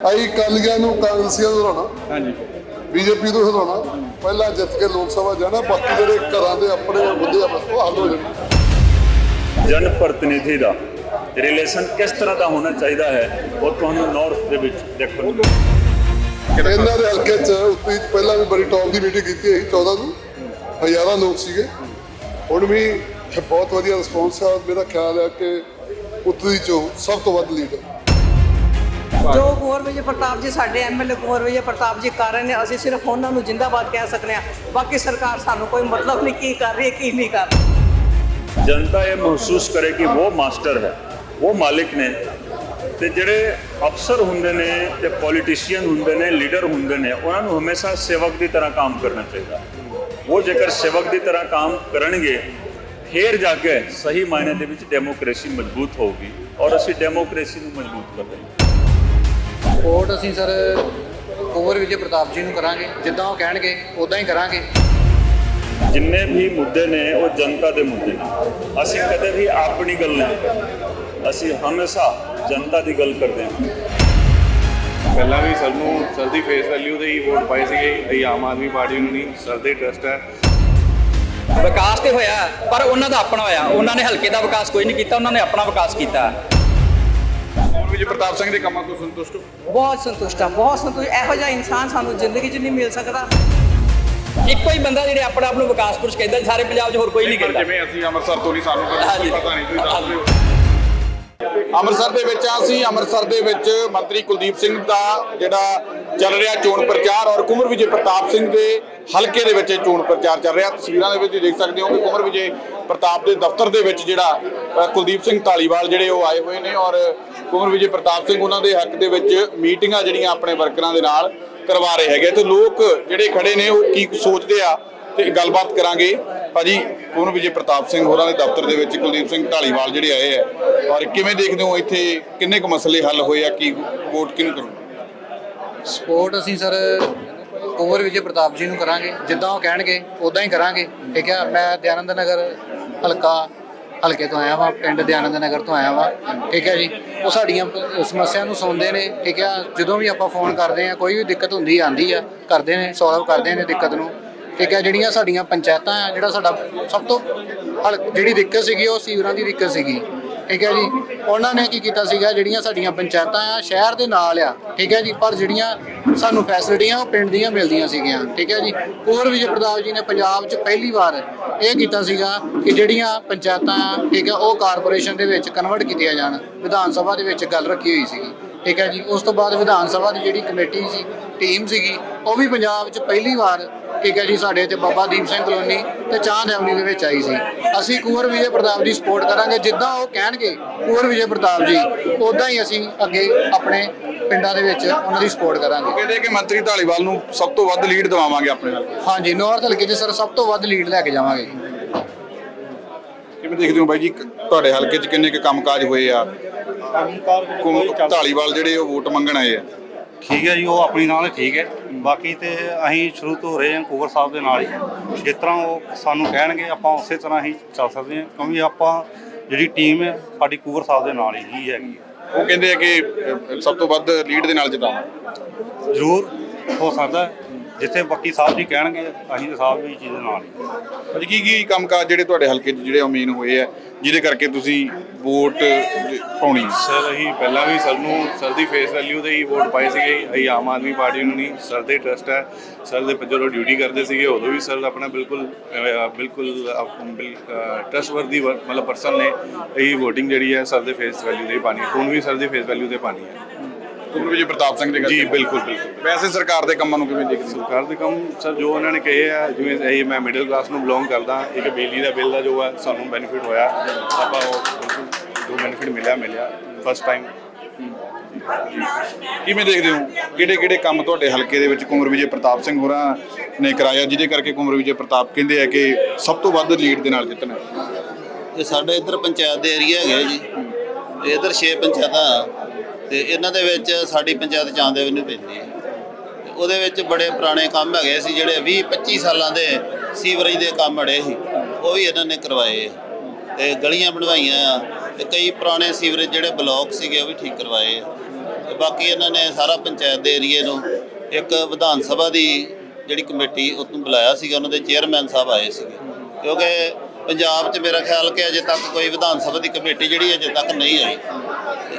ਆਈ ਕਾਲੀਆਂ ਨੂੰ ਕਾਂਗਰਸੀਆਂ ਨੂੰ ਹਰਾਉਣਾ। ਹਾਂਜੀ। ਬੀਜੇਪੀ ਨੂੰ ਹਰਾਉਣਾ। ਪਹਿਲਾਂ ਜਿੱਤ ਕੇ ਲੋਕ ਸਭਾ ਜਾਣਾ ਬਾਕੀ ਜਿਹੜੇ ਘਰਾਂ ਦੇ ਆਪਣੇ ਮੁੱਦੇ ਆ ਬਸ ਉਹ ਹੱਲ ਹੋ ਜਾਣਗੇ ਜਨ ਪ੍ਰਤੀਨਿਧੀ ਦਾ ਰਿਲੇਸ਼ਨ ਕਿਸ ਤਰ੍ਹਾਂ ਦਾ ਹੋਣਾ ਚਾਹੀਦਾ ਹੈ ਉਹ ਤੁਹਾਨੂੰ ਨਾਰਥ ਦੇ ਵਿੱਚ ਦੇਖਣ ਨੂੰ। ਇਹਨਾਂ ਦੇ ਹਲਕੇ 'ਚ ਉੱਤੇ ਪਹਿਲਾਂ ਵੀ ਬੜੀ ਟੌਪ ਦੀ ਮੀਟਿੰਗ ਕੀਤੀ ਸੀ 14 ਨੂੰ ਹਜ਼ਾਰਾਂ ਲੋਕ ਸੀਗੇ। ਹੁਣ ਵੀ ਬਹੁਤ ਵਧੀਆ ਰਿਸਪੌਂਸ ਆ। ਮੇਰਾ ਖਿਆਲ ਹੈ ਕਿ ਉੱਤਰੀ ਚੋਂ ਸਭ ਤੋਂ ਵੱਧ ਲੀਡ ਹੈ ਜੋ ਕੁੰਵਰ ਵਿਜੇ ਪ੍ਰਤਾਪ ਜੀ ਸਾਡੇ ਐਮਐਲਏ ਕੁੰਵਰ ਵਿਜੇ ਪ੍ਰਤਾਪ ਜੀ ਕਰ ਰਹੇ ਨੇ ਅਸੀਂ ਸਿਰਫ ਉਹਨਾਂ ਨੂੰ ਜਿੰਦਾਬਾਦ ਕਹਿ ਸਕਨੇ ਆ ਬਾਕੀ ਸਰਕਾਰ ਸਾਨੂੰ ਕੋਈ ਮਤਲਬ ਨਹੀਂ ਕੀ ਕਰ ਰਹੀ ਹੈ ਕੀ ਨਹੀਂ ਕਰ ਰਹੀ। ਜਨਤਾ ਇਹ ਮਹਿਸੂਸ ਕਰੇ ਕਿ ਉਹ ਮਾਸਟਰ ਹੈ ਉਹ ਮਾਲਿਕ ਨੇ। ਤੇ ਜਿਹੜੇ ਅਫਸਰ ਹੁੰਦੇ ਨੇ ਤੇ ਪੋਲੀਟੀਸ਼ੀਅਨ ਹੁੰਦੇ ਨੇ ਲੀਡਰ ਹੁੰਦੇ ਨੇ ਉਹਨਾਂ ਨੂੰ ਹਮੇਸ਼ਾ ਸੇਵਕ ਦੀ ਤਰ੍ਹਾਂ ਕੰਮ ਕਰਨਾ ਚਾਹੀਦਾ। ਉਹ ਜੇਕਰ ਸੇਵਕ ਦੀ ਤਰ੍ਹਾਂ ਕੰਮ ਕਰਨਗੇ ਫੇਰ ਜਾ ਕੇ ਸਹੀ ਮਾਇਨੇ ਦੇ ਵਿੱਚ ਡੈਮੋਕ੍ਰੇਸੀ ਮਜ਼ਬੂਤ ਹੋਊਗੀ ਔਰ ਅਸੀਂ ਡੈਮੋਕ੍ਰੇਸੀ ਨੂੰ ਮਜ਼ਬੂਤ ਕਰ ਰਹੇ ਹਾਂ। ਸਪੋਰਟ ਅਸੀਂ ਸਰ ਕੁੰਵਰ ਵਿਜੇ ਪ੍ਰਤਾਪ ਜੀ ਨੂੰ ਕਰਾਂਗੇ। ਜਿੱਦਾਂ ਉਹ ਕਹਿਣਗੇ ਉਦਾਂ ਹੀ ਕਰਾਂਗੇ। ਜਿੰਨੇ ਵੀ ਮੁੱਦੇ ਨੇ ਉਹ ਜਨਤਾ ਦੇ ਮੁੱਦੇ ਨੇ। ਅਸੀਂ ਕਦੇ ਵੀ ਆਪਣੀ ਗੱਲ ਨਹੀਂ ਕਰਦੇ। ਅਸੀਂ ਹਮੇਸ਼ਾ ਜਨਤਾ ਦੀ ਗੱਲ ਕਰਦੇ ਹਾਂ। ਪਹਿਲਾਂ ਵੀ ਸਰ ਨੂੰ ਸਰ ਦੀ ਫੇਸ ਵੈਲਿਊ ਦੇ ਹੀ ਵੋਟ ਪਾਏ ਸੀਗੇ। ਅਸੀਂ ਆਮ ਆਦਮੀ ਪਾਰਟੀ ਨੂੰ ਨਹੀਂ ਸਰ ਦੇ ਟਰਸਟ ਹੈ। ਵਿਕਾਸ ਤੇ ਹੋਇਆ ਪਰ ਉਹਨਾਂ ਦਾ ਆਪਣਾ ਹੋਇਆ। ਉਹਨਾਂ ਨੇ ਹਲਕੇ ਦਾ ਵਿਕਾਸ ਕੋਈ ਨਹੀਂ ਕੀਤਾ ਉਹਨਾਂ ਨੇ ਆਪਣਾ ਵਿਕਾਸ ਕੀਤਾ। ਵਿਜੇ ਪ੍ਰਤਾਪ ਸਿੰਘ ਦੇ ਕੰਮਾਂ ਤੋਂ ਸੰਤੁਸ਼ਟ ਹੋ? ਬਹੁਤ ਸੰਤੁਸ਼ਟ ਆ ਬਹੁਤ ਸੰਤੁਸ਼ਟ। ਇਹੋ ਜਿਹਾ ਇਨਸਾਨ ਸਾਨੂੰ ਜ਼ਿੰਦਗੀ 'ਚ ਨਹੀਂ ਮਿਲ ਸਕਦਾ। ਇੱਕੋ ਹੀ ਬੰਦਾ ਜਿਹੜੇ ਆਪਣੇ ਆਪ ਨੂੰ ਵਿਕਾਸ ਪੁਰਸ਼ ਕਹਿੰਦਾ ਸਾਰੇ ਪੰਜਾਬ 'ਚ ਹੋਰ ਕੋਈ ਨਹੀਂ ਪਰ ਕਹਿੰਦਾ। ਜਿਵੇਂ ਅਸੀਂ ਅੰਮ੍ਰਿਤਸਰ ਤੋਂ ਨਹੀਂ ਸਾਨੂੰ ਹਾਂਜੀ। ਪਤਾ ਨਹੀਂ ਤੁਸੀਂ ਦੱਸ ਦਿਓ। ਅੰਮ੍ਰਿਤਸਰ ਦੇ ਵਿੱਚ ਆ ਅਸੀਂ ਅੰਮ੍ਰਿਤਸਰ ਦੇ ਵਿੱਚ ਮੰਤਰੀ ਕੁਲਦੀਪ ਸਿੰਘ ਦਾ ਜਿਹੜਾ ਚੱਲ ਰਿਹਾ ਚੋਣ ਪ੍ਰਚਾਰ ਔਰ ਕੁਮਰ ਵਿਜੇ ਪ੍ਰਤਾਪ ਸਿੰਘ ਦੇ ਹਲਕੇ ਦੇ ਵਿੱਚ ਇਹ ਚੋਣ ਪ੍ਰਚਾਰ ਚੱਲ ਰਿਹਾ। ਤਸਵੀਰਾਂ ਦੇ ਵਿੱਚ ਤੁਸੀਂ ਦੇਖ ਸਕਦੇ ਹੋ ਕਿ ਕੁਮਰ ਵਿਜੇ ਪ੍ਰਤਾਪ ਦੇ ਦਫ਼ਤਰ ਦੇ ਵਿੱਚ ਜਿਹੜਾ ਅ, ਕੁਲਦੀਪ ਸਿੰਘ ਢਾਲੀਵਾਲ ਜਿਹੜੇ ਉਹ ਆਏ ਹੋਏ ਨੇ ਔਰ ਕੁਮਰ ਵਿਜੇ ਪ੍ਰਤਾਪ ਸਿੰਘ ਉਹਨਾਂ ਦੇ ਹੱਕ ਦੇ ਵਿੱਚ ਮੀਟਿੰਗਾਂ ਜਿਹੜੀਆਂ ਆਪਣੇ ਵਰਕਰਾਂ ਦੇ ਨਾਲ ਕਰਵਾ ਰਹੇ ਹੈਗੇ ਤੇ ਲੋਕ ਜਿਹੜੇ ਖੜੇ ਨੇ, ਉਹ ਕੀ ਸੋਚਦੇ ਆ ਤੇ ਗੱਲਬਾਤ ਕਰਾਂਗੇ। ਭਾਜੀ, ਕੁਮਰ ਵਿਜੇ ਪ੍ਰਤਾਪ ਸਿੰਘ ਹੋਰਾਂ ਦੇ ਦਫ਼ਤਰ ਦੇ ਵਿੱਚ ਕੁਲਦੀਪ ਸਿੰਘ ਢਾਲੀਵਾਲ ਜਿਹੜੇ ਆਏ ਆ। ਔਰ ਕਿਵੇਂ ਦੇਖਦੇ ਹੋ ਇੱਥੇ ਕਿੰਨੇ ਕੁ ਮਸਲੇ ਹੱਲ ਹੋਏ ਆ, ਕੀ ਵੋਟ ਕਿਹਨੂੰ ਕਰੋ ਸਪੋਰਟ ਅਸੀਂ ਸਰ ਕੁੰਵਰ ਵਿਜੇ ਪ੍ਰਤਾਪ ਜੀ ਨੂੰ ਕਰਾਂਗੇ। ਜਿੱਦਾਂ ਉਹ ਕਹਿਣਗੇ ਉਦਾਂ ਹੀ ਕਰਾਂਗੇ। ਠੀਕ ਹੈ ਮੈਂ ਦਿਆਨੰਦ ਨਗਰ, ਹਲਕਾ ਹਲਕੇ ਤੋਂ ਆਇਆ ਵਾਂ, ਪਿੰਡ ਦਿਆਨੰਦ ਨਗਰ ਤੋਂ ਆਇਆ ਵਾਂ, ਠੀਕ ਹੈ ਜੀ। ਉਹ ਸਾਡੀਆਂ ਸਮੱਸਿਆ ਨੂੰ ਸੁਣਦੇ ਨੇ, ਠੀਕ ਹੈ। ਜਦੋਂ ਵੀ ਆਪਾਂ ਫੋਨ ਕਰਦੇ ਆ ਕੋਈ ਵੀ ਦਿੱਕਤ ਹੁੰਦੀ ਆਂਦੀ ਆ, ਕਰਦੇ ਨੇ ਸੋਲਵ ਕਰਦੇ ਨੇ ਦਿੱਕਤ ਨੂੰ, ਠੀਕ ਹੈ। ਜਿਹੜੀਆਂ ਸਾਡੀਆਂ ਪੰਚਾਇਤਾਂ ਆ, ਜਿਹੜਾ ਸਾਡਾ ਸਭ ਤੋਂ ਹਲ- ਜਿਹੜੀ ਦਿੱਕਤ ਸੀਗੀ, ਉਹ ਸੀਵਰਾਂ ਦੀ ਦਿੱਕਤ ਸੀਗੀ। ਠੀਕ ਹੈ ਜੀ। ਉਹਨਾਂ ਨੇ ਕੀ ਕੀਤਾ ਸੀਗਾ ਜਿਹੜੀਆਂ ਸਾਡੀਆਂ ਪੰਚਾਇਤਾਂ ਆ ਸ਼ਹਿਰ ਦੇ ਨਾਲ ਆ ਠੀਕ ਹੈ ਜੀ। ਪਰ ਜਿਹੜੀਆਂ ਸਾਨੂੰ ਫੈਸਿਲਿਟੀਆਂ ਉਹ ਪਿੰਡ ਦੀਆਂ ਮਿਲਦੀਆਂ ਸੀਗੀਆਂ ਠੀਕ ਹੈ ਜੀ। ਹੋਰ ਵਿਜੇ ਪ੍ਰਤਾਪ ਜੀ ਨੇ ਪੰਜਾਬ 'ਚ ਪਹਿਲੀ ਵਾਰ ਇਹ ਕੀਤਾ ਸੀਗਾ ਕਿ ਜਿਹੜੀਆਂ ਪੰਚਾਇਤਾਂ ਆ, ਠੀਕ ਹੈ ਉਹ ਕਾਰਪੋਰੇਸ਼ਨ ਦੇ ਵਿੱਚ ਕਨਵਰਟ ਕੀਤੀਆਂ ਜਾਣ। ਵਿਧਾਨ ਸਭਾ ਦੇ ਵਿੱਚ ਗੱਲ ਰੱਖੀ ਹੋਈ ਸੀਗੀ ਠੀਕ ਹੈ ਜੀ। ਉਸ ਤੋਂ ਬਾਅਦ ਵਿਧਾਨ ਸਭਾ ਦੀ ਜਿਹੜੀ ਕਮੇਟੀ ਸੀ ਟੀਮ ਸੀਗੀ ਉਹ ਵੀ ਪੰਜਾਬ 'ਚ ਪਹਿਲੀ ਵਾਰ ਠੀਕ ਹੈ ਜੀ ਸਾਡੇ ਤੇ ਬਾਬਾ ਦੀਪ ਸਿੰਘ ਕਲੋਨੀ ਤੇ ਚਾਂਦ ਐਵਨੀ ਦੇ ਵਿੱਚ ਆਈ ਸੀ। ਅਸੀਂ ਕੁੰਵਰ ਵਿਜੇ ਪ੍ਰਤਾਪ ਦੀ ਸਪੋਰਟ ਕਰਾਂਗੇ ਜਿੱਦਾਂ ਉਹ ਕਹਿਣਗੇ ਕੁੰਵਰ ਵਿਜੇ ਪ੍ਰਤਾਪ ਜੀ ਉਦਾਂ ਹੀ ਅਸੀਂ ਅੱਗੇ ਆਪਣੇ ਪਿੰਡਾਂ ਦੇ ਵਿੱਚ ਉਹਨਾਂ ਦੀ ਸਪੋਰਟ ਕਰਾਂਗੇ। ਕਹਿੰਦੇ ਕਿ ਮੰਤਰੀ ਢਾਲੀਵਾਲ ਨੂੰ ਸਭ ਤੋਂ ਵੱਧ ਲੀਡ ਦਿਵਾਵਾਂਗੇ ਆਪਣੇ ਨਾਲ? ਹਾਂਜੀ ਨਾਰਥ ਹਲਕੇ 'ਚ ਸਰ ਸਭ ਤੋਂ ਵੱਧ ਲੀਡ ਲੈ ਕੇ ਜਾਵਾਂਗੇ ਜੀ। ਕਿਵੇਂ ਦੇਖਦੇ ਹੋ ਬਾਈ ਜੀ ਤੁਹਾਡੇ ਹਲਕੇ 'ਚ ਕਿੰਨੇ ਕੁ ਕੰਮਕਾਜ ਹੋਏ ਆ? ਕੁਮ- ਢਾਲੀਵਾਲ ਜਿਹੜੇ ਉਹ ਵੋਟ ਮੰਗਣ ਆਏ ਆ। ਠੀਕ ਹੈ ਜੀ ਉਹ ਆਪਣੀ ਨਾਲ ਠੀਕ ਹੈ। ਬਾਕੀ ਤੇ ਅਸੀਂ ਸ਼ੁਰੂ ਤੋਂ ਰਹੇ ਹਾਂ ਕੁਵਰ ਸਾਹਿਬ ਦੇ ਨਾਲ ਹੀ। ਜਿਸ ਤਰ੍ਹਾਂ ਉਹ ਸਾਨੂੰ ਕਹਿਣਗੇ ਆਪਾਂ ਉਸੇ ਤਰ੍ਹਾਂ ਹੀ ਚੱਲ ਸਕਦੇ ਹਾਂ ਕਿਉਂਕਿ ਆਪਾਂ ਜਿਹੜੀ ਟੀਮ ਹੈ ਸਾਡੀ ਕੁਵਰ ਸਾਹਿਬ ਦੇ ਨਾਲ ਹੀ ਹੈਗੀ ਹੈ। ਉਹ ਕਹਿੰਦੇ ਆ ਕਿ ਸਭ ਤੋਂ ਵੱਧ ਲੀਡ ਦੇ ਨਾਲ ਜਿਤਾਵਾਂ ਜ਼ਰੂਰ ਹੋ ਸਕਦਾ ਹੈ। ਜਿੱਥੇ ਬਾਕੀ ਸਾਹਿਬ ਜੀ ਕਹਿਣਗੇ ਅਸੀਂ ਤਾਂ ਸਾਹਿਬ ਵੀ ਚੀਜ਼ ਦੇ ਨਾਲ ਹੀ। ਭਾਜੀ ਕੀ ਕੀ ਕੰਮਕਾਜ ਜਿਹੜੇ ਤੁਹਾਡੇ ਹਲਕੇ 'ਚ ਜਿਹੜੇ ਮੇਨ ਹੋਏ ਆ ਜਿਹਦੇ ਕਰਕੇ ਤੁਸੀਂ ਵੋਟ ਪਾਉਣੀ? ਸਰ ਅਸੀਂ ਪਹਿਲਾਂ ਵੀ ਸਰ ਨੂੰ ਸਰ ਦੀ ਫੇਸ ਵੈਲਿਊ ਦੇ ਹੀ ਵੋਟ ਪਾਏ ਸੀਗੇ। ਅਸੀਂ ਆਮ ਆਦਮੀ ਪਾਰਟੀ ਨੂੰ ਨਹੀਂ ਸਰ ਦੇ ਟਰਸਟ ਹੈ ਸਰ ਦੇ ਜਦੋਂ ਡਿਊਟੀ ਕਰਦੇ ਸੀਗੇ ਉਦੋਂ ਵੀ ਸਰ ਆਪਣਾ ਬਿਲਕੁਲ ਬਿਲਕੁਲ ਟਰਸਟਵਰਦੀ ਮਤਲਬ ਪਰਸਨ ਨੇ। ਇਹ VOTING ਜਿਹੜੀ ਹੈ ਸਰ ਦੇ ਫੇਸ ਵੈਲਿਊ ਦੇ ਹੀ ਪਾਣੀ ਹੁਣ ਵੀ ਸਰ ਦੀ ਫੇਸ ਵੈਲਿਊ ਤੇ ਪਾਣੀ ਹੈ ਕੁਮਰ ਵਿਜੇ ਪ੍ਰਤਾਪ ਸਿੰਘ ਦੇ ਜੀ ਕਰਕੇ। ਬਿਲਕੁਲ ਬਿਲਕੁਲ। ਵੈਸੇ ਸਰਕਾਰ ਦੇ ਕੰਮਾਂ ਨੂੰ ਕਿਵੇਂ ਦੇਖਦੇ ਹੋ? ਸਰਕਾਰ ਦੇ ਕੰਮ ਸਰ ਜੋ ਉਹਨਾਂ ਨੇ ਕਹੇ ਆ ਜਿਵੇਂ ਇਹ ਮੈਂ ਮਿਡਲ ਕਲਾਸ ਨੂੰ ਬਿਲੋਂਗ ਕਰਦਾ ਇੱਕ ਬਿਜਲੀ ਦਾ ਬਿੱਲ ਦਾ ਜੋ ਹੈ ਸਾਨੂੰ ਬੈਨੀਫਿਟ ਹੋਇਆ ਆਪਾਂ ਉਹ ਜੋ ਬੈਨੀਫਿਟ ਮਿਲਿਆ ਮਿਲਿਆ ਫਸਟ ਟਾਈਮ ਕਿਵੇਂ ਦੇਖਦੇ ਹੋ? ਕਿਹੜੇ ਕਿਹੜੇ ਕੰਮ ਤੁਹਾਡੇ ਹਲਕੇ ਦੇ ਵਿੱਚ ਕੁਮਰ ਵਿਜੇ ਪ੍ਰਤਾਪ ਸਿੰਘ ਹੋਰਾਂ ਨੇ ਕਰਾਇਆ ਜਿਹਦੇ ਕਰਕੇ ਕੁਮਰ ਵਿਜੇ ਪ੍ਰਤਾਪ ਕਹਿੰਦੇ ਆ ਕਿ ਸਭ ਤੋਂ ਵੱਧ ਲੀਡ ਦੇ ਨਾਲ ਜਿੱਤਣਾ? ਇਹ ਸਾਡੇ ਇੱਧਰ ਪੰਚਾਇਤ ਦੇ ਏਰੀਆ ਹੈਗੇ ਜੀ। ਇੱਧਰ 6 ਪੰਚਾਇਤਾਂ ਆ। ਤੇ ਇਹਨਾਂ ਦੇ ਵਿੱਚ ਸਾਡੀ ਪੰਚਾਇਤ ਚਾਂਦੇ ਨੂੰ ਪੈਂਦੀ ਹੈ। ਤੇ ਉਹਦੇ ਵਿੱਚ ਬੜੇ ਪੁਰਾਣੇ ਕੰਮ ਹੈਗੇ ਸੀ, ਜਿਹੜੇ 20 25 ਸਾਲਾਂ ਦੇ ਸੀਵਰੇਜ ਦੇ ਕੰਮ ਅੜੇ ਸੀ। ਉਹ ਵੀ ਇਹਨਾਂ ਨੇ ਕਰਵਾਏ ਆ। ਤੇ ਗਲੀਆਂ ਬਣਵਾਈਆਂ ਆ, ਤੇ ਕਈ ਪੁਰਾਣੇ ਸੀਵਰੇਜ ਜਿਹੜੇ ਬਲਾਕ ਸੀਗੇ, ਉਹ ਵੀ ਠੀਕ ਕਰਵਾਏ ਆ। ਤੇ ਬਾਕੀ ਇਹਨਾਂ ਨੇ ਸਾਰਾ ਪੰਚਾਇਤ ਦੇ ਏਰੀਏ ਨੂੰ ਇੱਕ ਵਿਧਾਨ ਸਭਾ ਦੀ ਜਿਹੜੀ ਕਮੇਟੀ ਉਹਨੂੰ ਬੁਲਾਇਆ ਸੀਗਾ, ਉਹਨਾਂ ਦੇ ਚੇਅਰਮੈਨ ਸਾਹਿਬ ਆਏ ਸੀਗੇ। ਕਿਉਂਕਿ ਪੰਜਾਬ 'ਚ ਮੇਰਾ ਖਿਆਲ ਕਿ ਅਜੇ ਤੱਕ ਕੋਈ ਵਿਧਾਨ ਸਭਾ ਦੀ ਕਮੇਟੀ ਜਿਹੜੀ ਅਜੇ ਤੱਕ ਨਹੀਂ ਆਈ।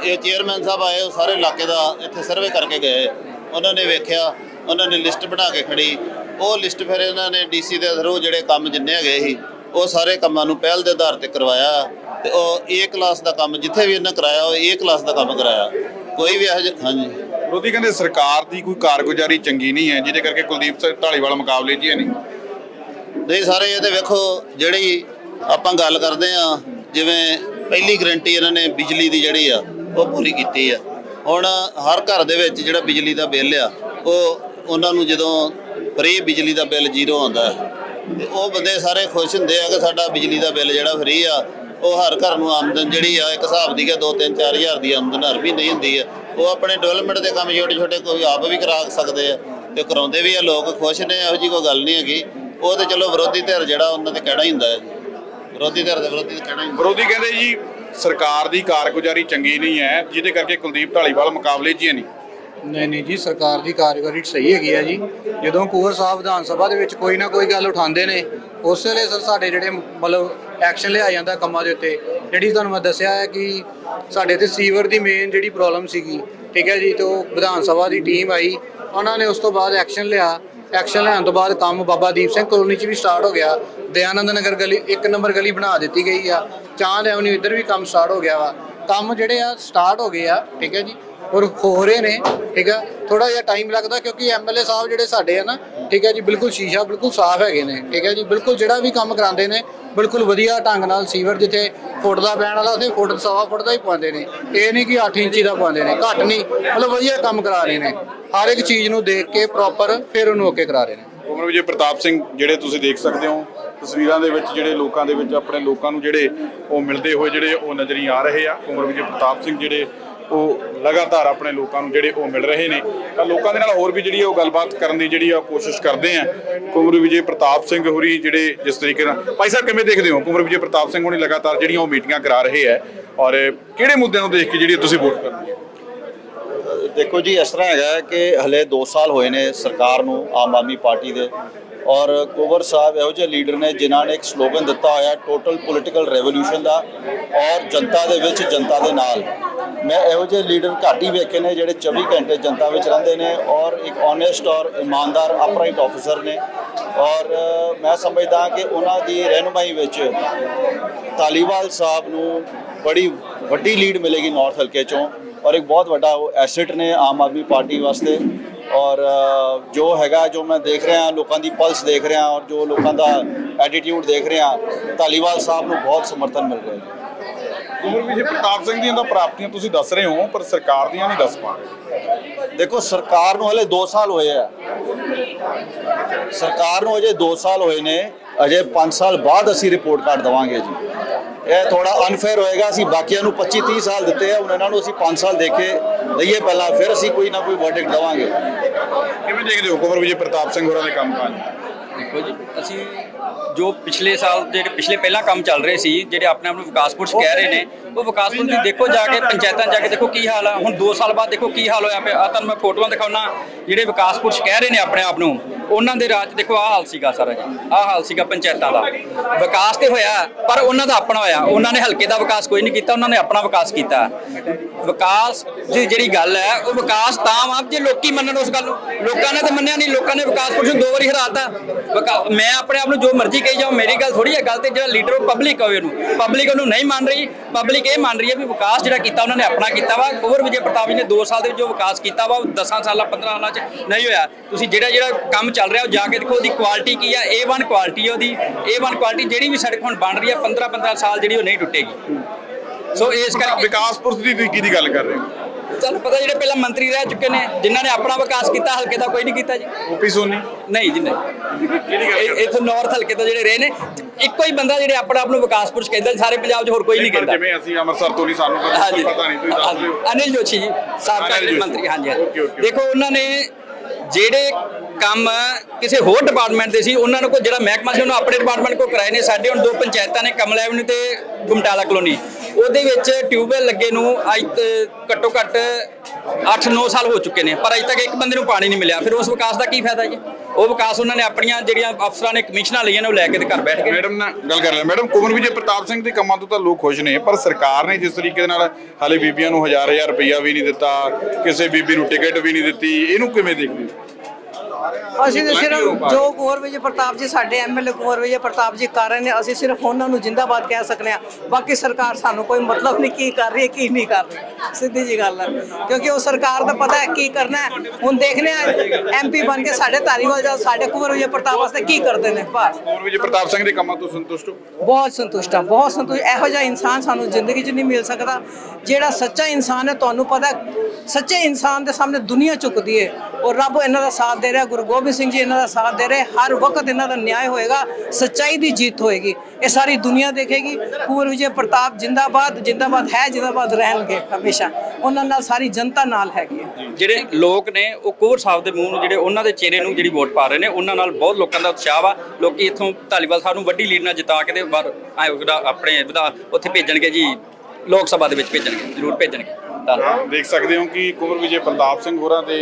ਇਹ ਚੇਅਰਮੈਨ ਸਾਹਿਬ ਆਏ ਉਹ ਸਾਰੇ ਇਲਾਕੇ ਦਾ ਇੱਥੇ ਸਰਵੇ ਕਰਕੇ ਗਏ। ਉਹਨਾਂ ਨੇ ਵੇਖਿਆ ਉਹਨਾਂ ਨੇ ਲਿਸਟ ਬਣਾ ਕੇ ਖੜੀ। ਉਹ ਲਿਸਟ ਫਿਰ ਇਹਨਾਂ ਨੇ ਡੀਸੀ ਦੇ ਥਰੂ ਜਿਹੜੇ ਕੰਮ ਜਿੰਨੇ ਹੈਗੇ ਸੀ ਉਹ ਸਾਰੇ ਕੰਮਾਂ ਨੂੰ ਪਹਿਲ ਦੇ ਆਧਾਰ ਤੇ ਕਰਵਾਇਆ ਤੇ ਉਹ ਏ ਕਲਾਸ ਦਾ ਕੰਮ ਜਿੱਥੇ ਵੀ ਇਹਨਾਂ ਕਰਾਇਆ ਉਹ ਏ ਕਲਾਸ ਦਾ ਕੰਮ ਕਰਾਇਆ। ਕੋਈ ਵੀ ਇਹੋ ਹਾਂਜੀ। ਵਿਰੋਧੀ ਕਹਿੰਦੇ ਸਰਕਾਰ ਦੀ ਕੋਈ ਕਾਰਗੁਜ਼ਾਰੀ ਚੰਗੀ ਨਹੀਂ ਹੈ ਜਿਹਦੇ ਕਰਕੇ ਕੁਲਦੀਪ ਸਿੰਘ ਢਾਲੀਵਾਲ ਮੁਕਾਬਲੇ 'ਚ ਹੈ ਨਹੀਂ ਨਹੀਂ ਸਾਰੇ ਇਹ ਤੇ ਵੇਖੋ ਜਿਹੜੀ ਆਪਾਂ ਗੱਲ ਕਰਦੇ ਆ ਜਿਵੇਂ ਪਹਿਲੀ ਗਰੰਟੀ ਇਹਨਾਂ ਨੇ ਬਿਜਲੀ ਦੀ ਜਿਹੜੀ ਆ ਉਹ ਪੂਰੀ ਕੀਤੀ ਆ। ਹੁਣ ਹਰ ਘਰ ਦੇ ਵਿੱਚ ਜਿਹੜਾ ਬਿਜਲੀ ਦਾ ਬਿੱਲ ਆ ਉਹ ਉਹਨਾਂ ਨੂੰ ਜਦੋਂ ਫ੍ਰੀ ਬਿਜਲੀ ਦਾ ਬਿੱਲ ਜ਼ੀਰੋ ਆਉਂਦਾ ਹੈ, ਤੇ ਉਹ ਬੰਦੇ ਸਾਰੇ ਖੁਸ਼ ਹੁੰਦੇ ਆ ਕਿ ਸਾਡਾ ਬਿਜਲੀ ਦਾ ਬਿੱਲ ਜਿਹੜਾ ਫ੍ਰੀ ਆ ਉਹ ਹਰ ਘਰ ਨੂੰ ਆਮਦਨ ਜਿਹੜੀ ਆ ਇੱਕ ਹਿਸਾਬ ਦੀ ਕਿ 2-3 4000 ਦੀ ਆਮਦਨ ਹਰ ਵੀ ਨਹੀਂ ਹੁੰਦੀ ਆ। ਉਹ ਆਪਣੇ ਡਿਵੈਲਪਮੈਂਟ ਦੇ ਕੰਮ ਛੋਟੇ ਛੋਟੇ ਕੋਈ ਆਪ ਵੀ ਕਰਾ ਸਕਦੇ ਆ ਤੇ ਕਰਾਉਂਦੇ ਵੀ ਆ ਲੋਕ ਖੁਸ਼ ਨੇ ਇਹੋ ਜੀ ਕੋਈ ਗੱਲ ਨਹੀਂ ਹੈਗੀ। ਉਹ ਤੇ ਚਲੋ ਵਿਰੋਧੀ ਧਿਰ ਜਿਹੜਾ ਉਹਨਾਂ ਤੇ ਕਹਿਣਾ ਹੀ ਹੁੰਦਾ ਹੈ। ਵਿਰੋਧੀ ਧਿਰ ਦੇ ਵਿਰੋਧੀ ਕਹਿਣਾ ਹੀ ਵਿਰੋਧੀ ਕਹਿੰਦੇ ਜੀ ਸਰਕਾਰ ਦੀ ਕਾਰਗੁਜ਼ਾਰੀ ਚੰਗੀ ਨਹੀਂ ਹੈ ਜਿਹਦੇ ਕਰਕੇ ਕੁਲਦੀਪ ਢਾਲੀਵਾਲ ਮੁਕਾਬਲੇ 'ਚ ਹੀ ਨਹੀਂ। ਨਹੀਂ ਨਹੀਂ ਜੀ ਸਰਕਾਰ ਦੀ ਕਾਰਗੁਜ਼ਾਰੀ ਸਹੀ ਹੈਗੀ ਆ ਜੀ। ਜਦੋਂ ਕੁੰਵਰ ਸਾਹਿਬ ਵਿਧਾਨ ਸਭਾ ਦੇ ਵਿੱਚ ਕੋਈ ਨਾ ਕੋਈ ਗੱਲ ਉਠਾਉਂਦੇ ਨੇ ਉਸ ਵੇਲੇ ਸਰ ਸਾਡੇ ਜਿਹੜੇ ਮਤਲਬ ਐਕਸ਼ਨ ਲਿਆ ਜਾਂਦਾ ਕੰਮਾਂ ਦੇ ਉੱਤੇ। ਜਿਹੜੀ ਤੁਹਾਨੂੰ ਮੈਂ ਦੱਸਿਆ ਹੈ ਕਿ ਸਾਡੇ ਤੇ ਸੀਵਰ ਦੀ ਮੇਨ ਜਿਹੜੀ ਪ੍ਰੋਬਲਮ ਸੀਗੀ ਠੀਕ ਹੈ ਜੀ ਤੇ ਉਹ ਵਿਧਾਨ ਸਭਾ ਦੀ ਟੀਮ ਆਈ ਉਹਨਾਂ ਨੇ ਉਸ ਤੋਂ ਬਾਅਦ ਐਕਸ਼ਨ ਲਿਆ। ਐਕਸ਼ਨ ਲੈਣ ਤੋਂ ਬਾਅਦ ਕੰਮ ਬਾਬਾ ਦੀਪ ਸਿੰਘ ਕਲੋਨੀ 'ਚ ਵੀ ਸਟਾਰਟ ਹੋ ਗਿਆ। ਦਇਆਨੰਦ ਨਗਰ ਗਲੀ, ਇੱਕ ਨੰਬਰ ਗਲੀ ਬਣਾ ਦਿੱਤੀ ਗਈ ਆ। ਚਾਂਦ ਐਵਨਿਊ ਇੱਧਰ ਵੀ ਕੰਮ ਸਟਾਰਟ ਹੋ ਗਿਆ ਵਾ। ਕੰਮ ਜਿਹੜੇ ਆ ਸਟਾਰਟ ਹੋ ਗਏ ਆ, ਠੀਕ ਹੈ ਜੀ? ਔਰ ਹੋ ਰਹੇ ਨੇ, ਠੀਕ ਆ? ਥੋੜਾ ਜਿਹਾ ਟਾਈਮ ਲੱਗਦਾ ਕਿਉਂਕਿ ਐਮਐਲਏ ਸਾਹਿਬ ਜਿਹੜੇ ਸਾਡੇ ਆ ਨਾ, ਠੀਕ ਹੈ ਜੀ? ਬਿਲਕੁਲ ਸ਼ੀਸ਼ਾ ਬਿਲਕੁਲ ਸਾਫ਼ ਹੈਗੇ ਨੇ, ਠੀਕ ਹੈ ਜੀ? ਬਿਲਕੁਲ ਜਿਹੜਾ ਵੀ ਕੰਮ ਕਰਾਉਂਦੇ ਨੇ, ਬਿਲਕੁਲ ਵਧੀਆ ਢੰਗ ਨਾਲ ਸੀਵਰ ਜਿੱਥੇ ਫੁੱਟ ਦਾ ਪੈਣ ਵਾਲਾ, ਉੱਥੇ ਫੁੱਟ, ਸਵਾ ਫੁੱਟ ਦਾ ਹੀ ਪਾਉਂਦੇ ਨੇ। ਇਹ ਨਹੀਂ ਕਿ 8 ਇੰਚੀ ਦਾ ਪਾਉਂਦੇ ਨੇ, ਘੱਟ ਨਹੀਂ, ਮਤਲਬ ਵਧੀਆ ਕੰਮ ਕਰਾ ਰਹੇ ਨੇ। ਹਰ ਇੱਕ ਚੀਜ਼ ਨੂੰ ਦੇਖ ਕੇ ਪ੍ਰੋਪਰ ਫਿਰ ਉਹਨੂੰ ਓਕੇ ਕਰਾ ਰਹੇ ਨੇ। ਉਮਰ ਵਿਜੇ ਪ੍ਰਤਾਪ ਸਿੰਘ, ਜਿਹੜੇ ਤੁਸੀਂ ਦੇਖ ਸਕਦੇ ਹੋ, ਤਸਵੀਰਾਂ ਦੇ ਵਿੱਚ ਜਿਹੜੇ ਲੋਕਾਂ ਦੇ ਵਿੱਚ, ਆਪਣੇ ਲੋਕਾਂ ਨੂੰ ਜਿਹੜੇ ਉਹ ਮਿਲਦੇ ਹੋਏ ਜਿਹੜੇ ਉਹ ਨਜ਼ਰੀ ਆ ਰਹੇ ਆ। ਉਮਰ ਵਿਜੇ ਪ੍ਰਤਾਪ ਸਿੰਘ ਜਿਹੜੇ ਉਹ ਲਗਾਤਾਰ ਆਪਣੇ ਲੋਕਾਂ ਨੂੰ ਜਿਹੜੇ ਉਹ ਮਿਲ ਰਹੇ ਨੇ। ਤਾਂ ਲੋਕਾਂ ਦੇ ਨਾਲ ਹੋਰ ਵੀ ਜਿਹੜੀ ਉਹ ਗੱਲਬਾਤ ਕਰਨ ਦੀ ਜਿਹੜੀ ਆ ਕੋਸ਼ਿਸ਼ ਕਰਦੇ ਆ। ਕੁਮਰ ਵਿਜੇ ਪ੍ਰਤਾਪ ਸਿੰਘ ਹੋਰੀ ਜਿਹੜੇ ਜਿਸ ਤਰੀਕੇ ਨਾਲ ਭਾਈ ਸਾਹਿਬ, ਕਿਵੇਂ ਦੇਖਦੇ ਹੋ? ਕੁਮਰ ਵਿਜੇ ਪ੍ਰਤਾਪ ਸਿੰਘ ਹੋਣੀ ਲਗਾਤਾਰ ਜਿਹੜੀਆਂ ਉਹ ਮੀਟਿੰਗਾਂ ਕਰਾ ਰਹੇ ਆ ਔਰ ਕਿਹੜੇ ਮੁੱਦਿਆਂ ਨੂੰ ਦੇਖ ਕੇ ਜਿਹੜੀ ਤੁਸੀਂ ਵੋਟ ਕਰਨੀ ਹੈ? ਦੇਖੋ ਜੀ, ਇਸ ਤਰ੍ਹਾਂ ਹੈਗਾ ਕਿ ਹਲੇ 2 ਸਾਲ ਹੋਏ ਨੇ ਸਰਕਾਰ ਨੂੰ ਆਮ ਆਦਮੀ ਪਾਰਟੀ ਦੇ ਔਰ ਕੋਵਰ ਸਾਹਿਬ ਇਹੋ ਜਿਹੇ ਲੀਡਰ ਨੇ ਜਿਨ੍ਹਾਂ ਨੇ ਇੱਕ ਸਲੋਗਨ ਦਿੱਤਾ ਹੋਇਆ ਟੋਟਲ ਪੋਲਿਟੀਕਲ ਰੈਵੋਲੂਸ਼ਨ ਦਾ ਔਰ ਜਨਤਾ ਦੇ ਵਿੱਚ ਜਨਤਾ ਦੇ ਨਾਲ। ਮੈਂ ਇਹੋ ਜਿਹੇ ਲੀਡਰ ਘੱਟ ਹੀ ਵੇਖੇ ਨੇ ਜਿਹੜੇ 24 ਘੰਟੇ ਜਨਤਾ ਵਿੱਚ ਰਹਿੰਦੇ ਨੇ ਔਰ ਇੱਕ ਓਨੈਸਟ ਔਰ ਇਮਾਨਦਾਰ ਅਪਰਾਈਟ ਆਫੀਸਰ ਨੇ। ਔਰ ਮੈਂ ਸਮਝਦਾ ਕਿ ਉਹਨਾਂ ਦੀ ਰਹਿਨੁਮਾਈ ਵਿੱਚ ਤਾਲੀਵਾਲ ਸਾਹਿਬ ਨੂੰ ਬੜੀ ਵੱਡੀ ਲੀਡ ਮਿਲੇਗੀ ਨਾਰਥ ਹਲਕੇ ਚੋਂ। ਔਰ ਇੱਕ ਬਹੁਤ ਵੱਡਾ ਉਹ ਐਸੈਟ ਨੇ ਆਮ ਆਦਮੀ ਪਾਰਟੀ ਵਾਸਤੇ। ਔਰ ਜੋ ਹੈਗਾ ਜੋ ਮੈਂ ਦੇਖ ਰਿਹਾ ਲੋਕਾਂ ਦੀ ਪਲਸ ਦੇਖ ਰਿਹਾ ਔਰ ਜੋ ਲੋਕਾਂ ਦਾ ਐਟੀਟਿਊਡ ਦੇਖ ਰਿਹਾ ਤਾਲੀਵਾਲ ਸਾਹਿਬ ਨੂੰ ਬਹੁਤ ਸਮਰਥਨ ਮਿਲ ਰਿਹਾ ਜੀ। ਉਮਰ ਵਿਜੇ ਪ੍ਰਤਾਪ ਸਿੰਘ ਦੀਆਂ ਤਾਂ ਪ੍ਰਾਪਤੀਆਂ ਤੁਸੀਂ ਦੱਸ ਰਹੇ ਹੋ ਪਰ ਸਰਕਾਰ ਦੀਆਂ ਨਹੀਂ ਦੱਸ ਪਾ ਰਹੇ। ਦੇਖੋ ਸਰਕਾਰ ਨੂੰ ਹਲੇ 2 ਸਾਲ ਹੋਏ ਆ। ਸਰਕਾਰ ਨੂੰ ਅਜੇ 2 ਸਾਲ ਹੋਏ ਨੇ ਅਜੇ 5 ਸਾਲ ਬਾਅਦ ਅਸੀਂ ਰਿਪੋਰਟ ਕਾਰਡ ਦਵਾਂਗੇ ਜੀ। ਇਹ ਥੋੜਾ ਅਨਫੇਅਰ ਹੋਏਗਾ ਅਸੀਂ ਬਾਕੀਆਂ ਨੂੰ 25 30 ਸਾਲ ਦਿੱਤੇ ਆ ਹੁਣ ਇਹਨਾਂ ਨੂੰ ਅਸੀਂ 5 ਸਾਲ ਦੇਖੇ ਲਈਏ ਪਹਿਲਾਂ ਫਿਰ ਅਸੀਂ ਕੋਈ ਨਾ ਕੋਈ ਵਰਡਿਕਟ ਦਵਾਂਗੇ ਕਿਵੇਂ ਦੇਖਦੇ ਹੋ ਕੁਮਰ ਵਿਜੇ ਪ੍ਰਤਾਪ ਸਿੰਘ ਹੋਰਾਂ ਦੇ ਕੰਮਕਾਜ? ਦੇਖੋ ਜੀ ਅਸੀਂ ਜੋ ਪਿਛਲੇ ਸਾਲ ਜਿਹੜੇ ਪਿਛਲੇ ਪਹਿਲਾਂ ਕੰਮ ਚੱਲ ਰਹੇ ਸੀ, ਜਿਹੜੇ ਆਪਣੇ ਆਪ ਨੂੰ ਵਿਕਾਸਪੁਰ ਚ ਕਹਿ ਰਹੇ ਨੇ, ਉਹ ਵਿਕਾਸਪੁਰ ਦੀ ਦੇਖੋ ਜਾ ਕੇ, ਪੰਚਾਇਤਾਂ ਜਾ ਕੇ ਦੇਖੋ ਕੀ ਹਾਲ ਆ। ਹੁਣ 2 ਸਾਲ ਬਾਅਦ ਦੇਖੋ ਕੀ ਹਾਲ ਹੋਇਆ ਪਿਆ। ਆ ਤੁਹਾਨੂੰ ਮੈਂ ਫੋਟੋਆਂ ਦਿਖਾਉਣਾ ਜਿਹੜੇ ਵਿਕਾਸਪੁਰ ਕਹਿ ਰਹੇ ਨੇ ਆਪਣੇ ਆਪ ਨੂੰ, ਉਹਨਾਂ ਦੇ ਰਾਜ ਦੇਖੋ ਆਹ ਹਾਲ ਸੀਗਾ ਸਾਰਾ ਜੀ। ਆਹ ਹਾਲ ਸੀਗਾ ਪੰਚਾਇਤਾਂ ਦਾ। ਵਿਕਾਸ ਤੇ ਹੋਇਆ, ਪਰ ਉਹਨਾਂ ਦਾ ਆਪਣਾ ਹੋਇਆ। ਉਹਨਾਂ ਨੇ ਹਲਕੇ ਦਾ ਵਿਕਾਸ ਕੋਈ ਨਹੀਂ ਕੀਤਾ, ਉਹਨਾਂ ਨੇ ਆਪਣਾ ਵਿਕਾਸ ਕੀਤਾ। ਵਿਕਾਸ ਦੀ ਜਿਹੜੀ ਗੱਲ ਹੈ, ਉਹ ਵਿਕਾਸ ਤਾਂ ਆ ਜੇ ਲੋਕੀ ਮੰਨਣ ਉਸ ਗੱਲ ਨੂੰ। ਲੋਕਾਂ ਨੇ ਤਾਂ ਮੰਨਿਆ ਨਹੀਂ, ਲੋਕਾਂ ਨੇ ਵਿਕਾਸਪੁਰ ਨੂੰ ਦੋ ਵਾਰੀ ਹਰਾਤਾ। ਵਿਕਾ- ਮੈਂ ਆਪਣੇ ਆਪ ਨੂੰ ਜੋ ਮਰਜ਼ੀ ਕਹੀ ਜਾਵਾਂ ਮੇਰੀ ਗੱਲ ਥੋੜੀ ਹੈ, ਗੱਲ ਤੇ ਜਿਹੜਾ ਲੀਡਰ ਉਹ ਪਬਲਿਕ ਹੋਵੇ ਉਹਨੂੰ ਪਬਲਿਕ ਉਹਨੂੰ ਨਹੀਂ ਮੰਨ ਰਹੀ ਪਬਲਿਕ ਇਹ ਮੰਨ ਰਹੀ ਹੈ ਵੀ ਵਿਕਾਸ ਜਿਹੜਾ ਕੀਤਾ ਉਹਨਾਂ ਨੇ ਆਪਣਾ ਕੀਤਾ ਵਾ। ਕੁਵਰ ਵਿਜੇ ਪ੍ਰਤਾਪ ਜੀ ਨੇ 2 ਸਾਲ ਦੇ ਵਿੱਚ ਜੋ ਵਿਕਾਸ ਕੀਤਾ ਵਾ, ਉਹ 10 ਸਾਲਾਂ 15 ਸਾਲਾਂ 'ਚ ਨਹੀਂ ਹੋਇਆ। ਤੁਸੀਂ ਜਿਹੜਾ ਜਿਹੜਾ ਕੰਮ ਚੱਲ ਰਿਹਾ ਉਹ ਜਾ ਕੇ ਦੇਖੋ, ਉਹਦੀ ਕੁਆਲਿਟੀ ਕੀ ਆ? A1 ਕੁਆਲਿਟੀ ਹੈ ਉਹਦੀ। A1 ਕੁਆਲਿਟੀ ਜਿਹੜੀ ਵੀ ਸੜਕ ਹੁਣ ਬਣ ਰਹੀ ਹੈ 15 15 ਸਾਲ ਜਿਹੜੀ ਉਹ ਨਹੀਂ ਟੁੱਟੇਗੀ। ਸੋ ਇਸ ਕਰਕੇ ਵਿਕਾਸਪੁਰ ਦੀ ਤੁਸੀਂ ਦੀ ਗੱਲ ਕਰ ਰਹੇ ਹੋ? ਤੁਹਾਨੂੰ ਪਤਾ ਜਿਹੜੇ ਪਹਿਲਾਂ ਮੰਤਰੀ ਰਹਿ ਚੁੱਕੇ ਨੇ ਜਿਨ੍ਹਾਂ ਨੇ ਆਪਣਾ ਵਿਕਾਸ ਕੀਤਾ ਹਲਕੇ ਦਾ ਕੋਈ ਨਹੀਂ ਕੀਤਾ ਜੀ। O P Soni? ਨਹੀਂ ਜੀ ਨਹੀਂ। ਇਥੋਂ ਨਾਰਥ ਹਲਕੇ ਤੋਂ ਜਿਹੜੇ ਰਹੇ ਨੇ ਇੱਕੋ ਹੀ ਬੰਦਾ ਜਿਹੜੇ ਆਪਣਾ ਆਪ ਨੂੰ ਵਿਕਾਸਪੁਰ ਚ ਕਹਿੰਦਾ ਸਾਰੇ ਪੰਜਾਬ 'ਚ ਹੋਰ ਕੋਈ ਨਹੀਂ ਕਹਿੰਦਾ। ਜਿਵੇਂ ਅਸੀਂ ਅੰਮ੍ਰਿਤਸਰ ਤੋਂ ਨਹੀਂ ਸਾਨੂੰ ਪਤਾ ਨਹੀਂ ਤੁਸੀਂ ਦੱਸ ਦਿਓ। ਅਨਿਲ ਜੋਸ਼ੀ ਜੀ ਸਾਬਕਾ। ਮੰਤਰੀ ਹਾਂਜੀ. ਦੇਖੋ ਉਹਨਾਂ ਨੇ ਜਿਹੜੇ ਕੰਮ ਕਿਸੇ ਹੋਰ ਡਿਪਾਰਟਮੈਂਟ ਦੇ ਸੀ ਉਹਨਾਂ ਨੂੰ ਕੋਈ ਜਿਹੜਾ ਮਹਿਕਮਾ ਸੀ ਉਹਨੂੰ ਆਪਣੇ ਡਿਪਾਰਟਮੈਂਟ ਕੋ ਕਰਾਏ ਨੇ ਸਾਡੇ ਹੁਣ ਦੋ ਪੰਚਾਇਤਾਂ ਨੇ ਕਮਲ ਐਵਨਿਊ ਤੇ ਗੁਮਟਾਲਾ ਕਲੋਨੀ। ਉਹਦੇ ਵਿੱਚ ਟਿਊਬਵੈਲ ਲੱਗੇ ਨੂੰ ਅੱਜ ਘੱਟੋ ਘੱਟ 8-9 ਸਾਲ ਹੋ ਚੁੱਕੇ ਨੇ, ਪਰ ਅਜੇ ਤੱਕ ਇੱਕ ਬੰਦੇ ਨੂੰ ਪਾਣੀ ਨਹੀਂ ਮਿਲਿਆ। ਫਿਰ ਉਸ ਵਿਕਾਸ ਦਾ ਕੀ ਫਾਇਦਾ ਜੀ? ਉਹ ਵਿਕਾਸ ਉਹਨਾਂ ਨੇ ਆਪਣੀਆਂ ਜਿਹੜੀਆਂ ਅਫਸਰਾਂ ਨੇ ਕਮਿਸ਼ਨਾਂ ਲਈਆਂ ਨੇ, ਉਹ ਲੈ ਕੇ ਤੇ ਘਰ ਬੈਠ ਗਏ। ਮੈਡਮ ਨਾਲ ਗੱਲ ਕਰ ਲਿਆ ਮੈਡਮ ਕੁਮਰ ਵਿਜੇ ਪ੍ਰਤਾਪ ਸਿੰਘ ਦੇ ਕੰਮਾਂ ਤੋਂ ਤਾਂ ਲੋਕ ਖੁਸ਼ ਨੇ, ਪਰ ਸਰਕਾਰ ਨੇ ਜਿਸ ਤਰੀਕੇ ਦੇ ਨਾਲ ਹਾਲੇ ਬੀਬੀਆਂ ਨੂੰ ਹਜ਼ਾਰ ਹਜ਼ਾਰ ਰੁਪਈਆ ਵੀ ਨਹੀਂ ਦਿੱਤਾ, ਕਿਸੇ ਬੀਬੀ ਨੂੰ ਟਿਕਟ ਵੀ ਨਹੀਂ ਦਿੱਤੀ, ਇਹਨੂੰ ਕਿਵੇਂ ਦੇਖਦੇ ਅਸੀਂ ਤਾਂ ਸਿਰਫ ਜੋ ਕੁੰਵਰ ਵਿਜੇ ਪ੍ਰਤਾਪ ਜੀ ਸਾਡੇ ਐਮਐਲਏ ਕੁੰਵਰ ਵਿਜੇ ਪ੍ਰਤਾਪ ਜੀ ਕਰ ਰਹੇ ਨੇ ਅਸੀਂ ਸਿਰਫ ਉਹਨਾਂ ਨੂੰ ਜਿੰਦਾਬਾਦ ਕਹਿ ਸਕਨੇ ਆ ਬਾਕੀ ਸਰਕਾਰ ਸਾਨੂੰ ਕੋਈ ਮਤਲਬ ਨਹੀਂ ਕੀ ਕਰ ਰਹੀ ਹੈ ਕੀ ਨਹੀਂ ਕਰ ਰਹੀ। ਸਿੱਧੀ ਜੀ ਗੱਲ ਹੈ ਕਿਉਂਕਿ ਉਹ ਸਰਕਾਰ ਦਾ ਪਤਾ ਹੈ ਕੀ ਕਰਨਾ ਹੈ। ਹੁਣ ਦੇਖਨੇ ਆ ਐਮਪੀ ਬਣ ਕੇ ਸਾਡੇ ਧਾਰੀਵਾਲ ਜਾ ਸਾਡੇ ਕੁੰਵਰ ਵਿਜੇ ਪ੍ਰਤਾਪ ਵਾਸਤੇ ਕੀ ਕਰਦੇ ਨੇ। ਬਸ। ਕੁਮਰ ਵਿਜੇ ਪ੍ਰਤਾਪ ਸਿੰਘ ਦੇ ਕੰਮਾਂ ਤੋਂ ਸੰਤੁਸ਼ਟ ਹੋ? ਬਹੁਤ ਸੰਤੁਸ਼ਟ ਆ ਬਹੁਤ ਸੰਤੁਸ਼ਟ। ਇਹੋ ਜਿਹਾ ਇਨਸਾਨ ਸਾਨੂੰ ਜ਼ਿੰਦਗੀ 'ਚ ਨਹੀਂ ਮਿਲ ਸਕਦਾ। ਜਿਹੜਾ ਸੱਚਾ ਇਨਸਾਨ ਹੈ ਤੁਹਾਨੂੰ ਪਤਾ ਸੱਚੇ ਇਨਸਾਨ ਦੇ ਸਾਹਮਣੇ ਦੁਨੀਆ ਝੁਕਦੀ ਹੈ ਔਰ ਰੱਬ ਇਹਨਾਂ ਦਾ ਸਾਥ ਦੇ ਰਿਹਾ ਗੁਰੂ ਗੋਬਿੰਦ ਸਿੰਘ ਜੀ ਇਹਨਾਂ ਦਾ ਸਾਥ ਦੇ ਰਹੇ, ਹਰ ਵਕਤ ਇਹਨਾਂ ਦਾ ਨਿਆਂ ਹੋਏਗਾ, ਸੱਚਾਈ ਦੀ ਜਿੱਤ ਹੋਏਗੀ। ਇਹ ਸਾਰੀ ਦੁਨੀਆ ਦੇਖੇਗੀ ਕੁੰਵਰ ਵਿਜੇ ਪ੍ਰਤਾਪ ਜਿੰਦਾਬਾਦ ਜਿੰਦਾਬਾਦ ਹੈ, ਜਿੰਦਾਬਾਦ ਰਹਿਣਗੇ ਹਮੇਸ਼ਾ। ਉਹਨਾਂ ਨਾਲ ਸਾਰੀ ਜਨਤਾ ਨਾਲ ਹੈਗੀ ਹੈ। ਜਿਹੜੇ ਲੋਕ ਨੇ, ਉਹ ਕੋਰ ਸਾਹਿਬ ਦੇ ਮੂੰਹ ਨੂੰ ਜਿਹੜੇ ਉਹਨਾਂ ਦੇ ਚਿਹਰੇ ਨੂੰ ਜਿਹੜੀ ਵੋਟ ਪਾ ਰਹੇ ਨੇ, ਉਹਨਾਂ ਨਾਲ ਬਹੁਤ ਲੋਕਾਂ ਦਾ ਉਤਸ਼ਾਹ ਵਾ। ਲੋਕੀ ਇੱਥੋਂ ਧਾਲੀਵਾਲ ਸਾਹਿਬ ਨੂੰ ਵੱਡੀ ਲੀਡ ਨਾਲ ਜਿਤਾ ਕੇ ਤੇ ਬਾਹਰ ਆਏ ਆਪਣੇ ਵਿਧਾ ਉੱਥੇ ਭੇਜਣਗੇ ਜੀ, ਲੋਕ ਸਭਾ ਦੇ ਵਿੱਚ ਭੇਜਣਗੇ, ਜ਼ਰੂਰ ਭੇਜਣਗੇ। ਧੰਨਵਾਦ ਦੇਖ ਸਕਦੇ ਹੋ ਕਿ ਕੁਮਰ ਵਿਜੇ ਪ੍ਰਤਾਪ ਸਿੰਘ ਹੋਰਾਂ ਦੇ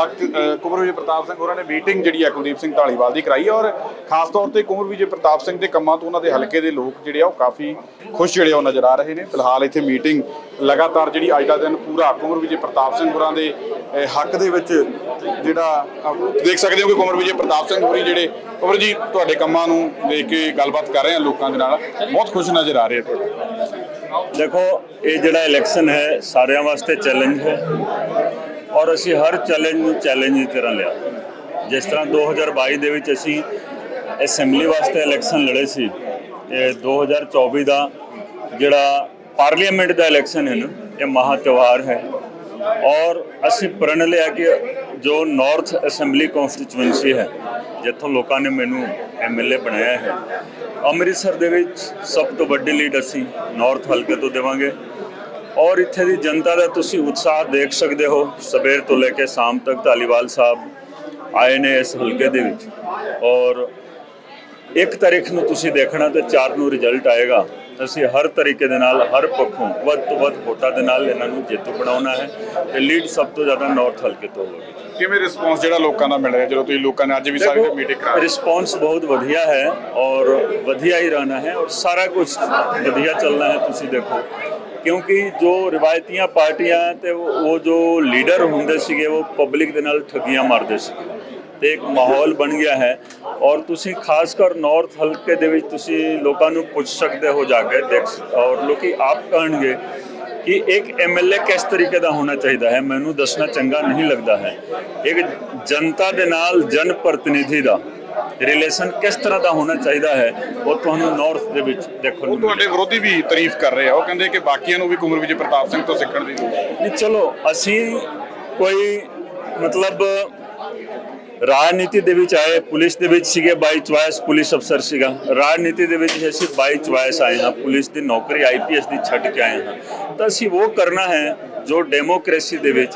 ਹੱਕ ਕੁਮਰ ਵਿਜੇ ਪ੍ਰਤਾਪ ਸਿੰਘ ਹੋਰਾਂ ਨੇ ਮੀਟਿੰਗ ਜਿਹੜੀ ਹੈ ਕੁਲਦੀਪ ਸਿੰਘ ਢਾਲੀਵਾਲ ਦੀ ਕਰਾਈ ਔਰ ਖਾਸ ਤੌਰ ਤੇ ਕੁਮਰ ਵਿਜੇ ਪ੍ਰਤਾਪ ਸਿੰਘ ਦੇ ਕੰਮਾਂ ਤੋਂ ਉਹਨਾਂ ਦੇ ਹਲਕੇ ਦੇ ਲੋਕ ਜਿਹੜੇ ਆ ਉਹ ਕਾਫੀ ਖੁਸ਼ ਜਿਹੜੇ ਆ ਉਹ ਨਜ਼ਰ ਆ ਰਹੇ ਨੇ। ਫਿਲਹਾਲ ਇੱਥੇ ਮੀਟਿੰਗ ਲਗਾਤਾਰ ਜਿਹੜੀ ਅੱਜ ਦਾ ਦਿਨ ਪੂਰਾ ਕੁਮਰ ਵਿਜੇ ਪ੍ਰਤਾਪ ਸਿੰਘ ਹੋਰਾਂ ਦੇ ਹੱਕ ਦੇ ਵਿੱਚ ਜਿਹੜਾ ਦੇਖ ਸਕਦੇ ਹੋ ਕਿ ਕੁਮਰ ਵਿਜੇ ਪ੍ਰਤਾਪ ਸਿੰਘ ਹੋਰੀ ਜਿਹੜੇ ਕੁਮਰ ਜੀ ਤੁਹਾਡੇ ਕੰਮਾਂ ਨੂੰ ਦੇਖ ਕੇ ਗੱਲਬਾਤ ਕਰ ਰਹੇ ਆ ਲੋਕਾਂ ਦੇ ਨਾਲ। ਬਹੁਤ ਖੁਸ਼ ਨਜ਼ਰ ਆ ਰਹੇ ਆ ਤੁਹਾਡੇ। ਦੇਖੋ, ਇਹ ਜਿਹੜਾ ਇਲੈਕਸ਼ਨ ਹੈ, ਸਾਰਿਆਂ ਵਾਸਤੇ ਚੈਲੰਜ ਹੈ ਔਰ ਅਸੀਂ ਹਰ ਚੈਲੰਜ ਨੂੰ ਚੈਲੰਜ ਦੀ ਤਰ੍ਹਾਂ ਲਿਆ। ਜਿਸ ਤਰ੍ਹਾਂ 2022 ਦੇ ਵਿੱਚ ਅਸੀਂ ਅਸੈਂਬਲੀ ਵਾਸਤੇ ਇਲੈਕਸ਼ਨ ਲੜੇ ਸੀ, ਇਹ 2024 ਦਾ ਜਿਹੜਾ ਪਾਰਲੀਮੈਂਟ ਦਾ ਇਲੈਕਸ਼ਨ ਹੈ ਨਾ, ਇਹ ਮਹਾ ਤਿਉਹਾਰ ਹੈ ਔਰ ਅਸੀਂ ਪ੍ਰਣ ਲਿਆ ਕਿ ਜੋ ਨਾਰਥ ਅਸੈਂਬਲੀ ਕਨਸਟੀਚੁਐਂਸੀ ਹੈ ਜਿੱਥੋਂ ਲੋਕਾਂ ਨੇ ਮੈਨੂੰ ਐਮਐਲਏ ਬਣਾਇਆ ਹੈ। ਅੰਮ੍ਰਿਤਸਰ ਦੇ ਵਿੱਚ ਸਭ ਤੋਂ ਵੱਡੀ ਲੀਡ ਅਸੀਂ ਨਾਰਥ ਹਲਕੇ ਤੋਂ ਦੇਵਾਂਗੇ। ਔਰ ਇੱਥੇ ਦੀ ਜਨਤਾ ਦਾ ਤੁਸੀਂ ਉਤਸ਼ਾਹ ਦੇਖ ਸਕਦੇ ਹੋ। ਸਵੇਰ ਤੋਂ ਲੈ ਕੇ ਸ਼ਾਮ ਤੱਕ ਧਾਲੀਵਾਲ ਸਾਹਿਬ ਆਏ ਨੇ ਇਸ ਹਲਕੇ ਦੇ ਵਿੱਚ। ਔਰ ਇੱਕ ਤਾਰੀਖ ਨੂੰ ਤੁਸੀਂ ਦੇਖਣਾ ਤੇ 4 ਨੂੰ ਰਿਜ਼ਲਟ ਆਏਗਾ। ਅਸੀਂ ਹਰ ਤਰੀਕੇ ਦੇ ਨਾਲ ਹਰ ਪੱਖੋਂ ਵੱਧ ਤੋਂ ਵੱਧ ਵੋਟਾਂ ਦੇ ਨਾਲ ਇਹਨਾਂ ਨੂੰ ਜੇਤੂ ਬਣਾਉਣਾ ਹੈ ਤੇ ਲੀਡ ਸਭ ਤੋਂ ਜ਼ਿਆਦਾ ਨਾਰਥ ਹਲਕੇ ਤੋਂ ਹੋਵੇਗੀ। ਕਿਵੇਂ ਰਿਸਪੌਂਸ ਜਿਹੜਾ ਲੋਕਾਂ ਦਾ ਮਿਲ ਰਿਹਾ ਜਦੋਂ ਤੁਸੀਂ ਲੋਕਾਂ ਨੇ ਅੱਜ ਵੀ ਸਾਰੇ ਮੀਟਿੰਗ ਕਰਾ ਰਿਸਪੌਂਸ ਬਹੁਤ ਵਧੀਆ ਹੈ ਔਰ ਵਧੀਆ ਹੀ ਰਹਿਣਾ ਹੈ ਔਰ ਸਾਰਾ ਕੁਝ ਵਧੀਆ ਚੱਲਣਾ ਹੈ ਤੁਸੀਂ ਦੇਖੋ। ਕਿਉਂਕਿ ਜੋ ਰਿਵਾਇਤੀਆਂ ਪਾਰਟੀਆਂ ਤੇ ਉਹ ਜੋ ਲੀਡਰ ਹੁੰਦੇ ਸੀਗੇ ਉਹ ਪਬਲਿਕ ਦੇ ਨਾਲ ਠੱਗੀਆਂ ਮਾਰਦੇ ਸੀਗੇ। ਤੇ ਇੱਕ ਮਾਹੌਲ ਬਣ ਗਿਆ ਹੈ। ਔਰ ਤੁਸੀਂ ਖਾਸ ਕਰ ਨਾਰਥ ਹਲਕੇ ਦੇ ਵਿੱਚ ਤੁਸੀਂ ਲੋਕਾਂ ਨੂੰ ਪੁੱਛ ਸਕਦੇ ਹੋ ਜਾ ਕੇ ਦੇਖ ਔਰ ਲੋਕੀ ਆਪ ਕਹਿਣਗੇ ਕਿ ਇੱਕ ਐਮਐਲਏ ਕਿਸ ਤਰੀਕੇ ਦਾ ਹੋਣਾ ਚਾਹੀਦਾ ਹੈ। ਮੈਨੂੰ ਦੱਸਣਾ ਚੰਗਾ ਨਹੀਂ ਲੱਗਦਾ ਹੈ। ਇੱਕ ਜਨਤਾ ਦੇ ਨਾਲ ਜਨ ਪ੍ਰਤੀਨਿਧੀ ਦਾ ਰਿਲੇਸ਼ਨ ਕਿਸ ਤਰ੍ਹਾਂ ਦਾ ਹੋਣਾ ਚਾਹੀਦਾ ਹੈ ਉਹ ਤੁਹਾਨੂੰ ਨਾਰਥ ਦੇ ਵਿੱਚ ਦੇਖਣ ਨੂੰ ਤੁਹਾਡੇ ਵਿਰੋਧੀ ਵੀ ਤਾਰੀਫ ਕਰ ਰਹੇ ਆ। ਉਹ ਕਹਿੰਦੇ ਕਿ ਬਾਕੀਆਂ ਨੂੰ ਵੀ ਕੁਮਰ ਵਿਜੇ ਪ੍ਰਤਾਪ ਸਿੰਘ ਤੋਂ ਸਿੱਖਣ ਦੀ ਲੋੜ ਹੈ। ਨਹੀਂ ਚਲੋ ਅਸੀਂ ਕੋਈ ਮਤਲਬ ਰਾਜਨੀਤੀ ਦੇ ਵਿੱਚ ਆਏ, ਪੁਲਿਸ ਦੇ ਵਿੱਚ ਸੀਗੇ ਬਾਈ ਚੁਆਇਸ ਪੁਲਿਸ ਅਫਸਰ ਸੀਗਾ। ਰਾਜਨੀਤੀ ਦੇ ਵਿੱਚ ਅਸੀਂ ਬਾਈ ਚੁਆਇਸ ਆਏ ਹਾਂ, ਪੁਲਿਸ ਦੀ ਨੌਕਰੀ ਆਈਪੀਐਸ ਦੀ ਛੱਡ ਕੇ ਆਏ ਹਾਂ। ਤਾਂ ਅਸੀਂ ਉਹ ਕਰਨਾ ਹੈ ਜੋ ਡੈਮੋਕ੍ਰੇਸੀ ਦੇ ਵਿੱਚ